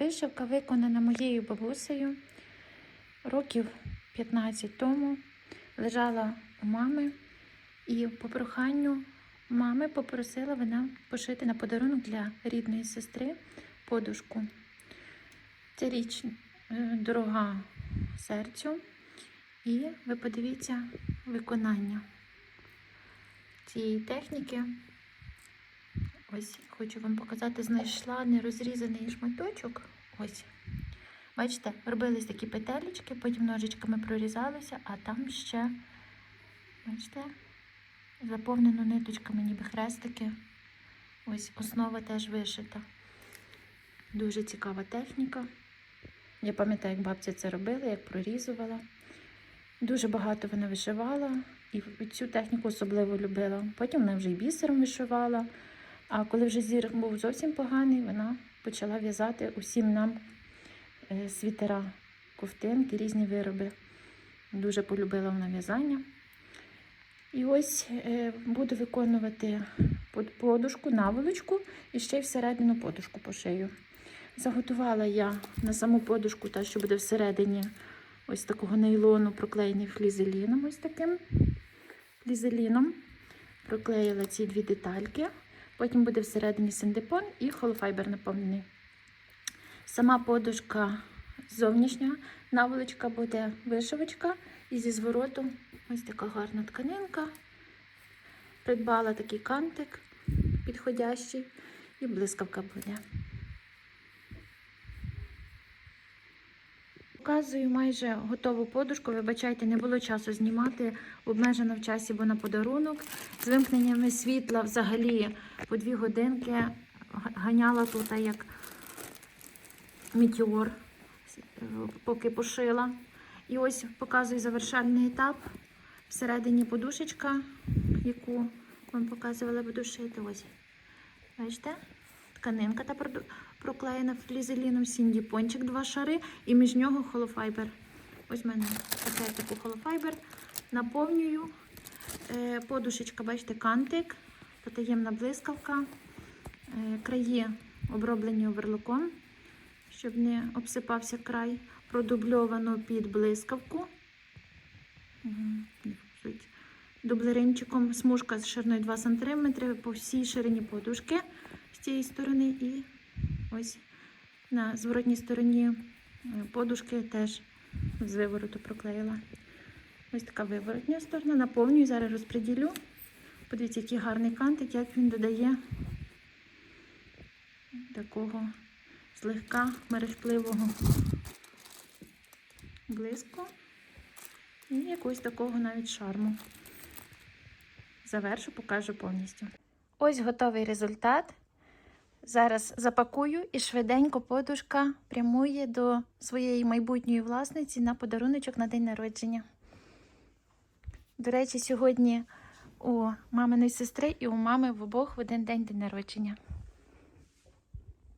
Вишивка виконана моєю бабусею років 15 тому. Лежала у мами і по проханню мами попросила вона пошити на подарунок для рідної сестри подушку. Ця річ е, дорога серцю. І ви подивіться виконання цієї техніки. Ось хочу вам показати, знайшла нерозрізаний шматочок. Ось. Бачите, робились такі петелечки, потім ножичками прорізалися, а там ще, бачите, заповнено ниточками, ніби хрестики. Ось основа теж вишита. Дуже цікава техніка. Я пам'ятаю, як бабця це робила, як прорізувала. Дуже багато вона вишивала і цю техніку особливо любила. Потім вона вже і бісером вишивала. А коли вже зір був зовсім поганий, вона почала в'язати усім нам е, світера, ковтинки, різні вироби. Дуже полюбила вона в'язання. І ось е, буду виконувати подушку, наволочку і ще й всередину подушку пошию. Заготувала я на саму подушку, та, що буде всередині ось такого нейлону, проклеєний флізеліном, ось таким флізеліном. Проклеїла ці дві детальки. Потім буде всередині синдепон і холофайбер наповнений. Сама подушка зовнішня, наволочка буде вишивочка. І зі звороту ось така гарна тканинка. Придбала такий кантик підходящий, і блискавка буде. Показую майже готову подушку. Вибачайте, не було часу знімати, обмежено в часі, бо на подарунок. З вимкненнями світла взагалі по дві годинки ганяла тут як метеор, е, поки пошила. І ось показую завершальний етап. Всередині подушечка, яку вам показувала буду шити. Ось. Бачите? Тканинка та проду- проклеєна флізеліном, сіндіпончик, два шари, і між нього холофайбер. Ось в мене пакетику холофайбер. Наповнюю. Е, подушечка, бачите, кантик, потаємна блискавка, е, краї оброблені оверлоком, щоб не обсипався край. Продубльовано під блискавку. Дублеринчиком смужка з шириною 2 см по всій ширині подушки з цієї сторони. І ось на зворотній стороні е, подушки теж з вивороту проклеїла. Ось така виворотня сторона. Наповнюю, зараз розподілю. Подивіться, який гарний кантик, як він додає такого злегка мерехтливого блиску і якогось такого навіть шарму. Завершу, покажу повністю. Ось готовий результат. Зараз запакую і швиденько подушка прямує до своєї майбутньої власниці на подаруночок на день народження. До речі, сьогодні у маминої сестри і у мами в обох в один день день народження.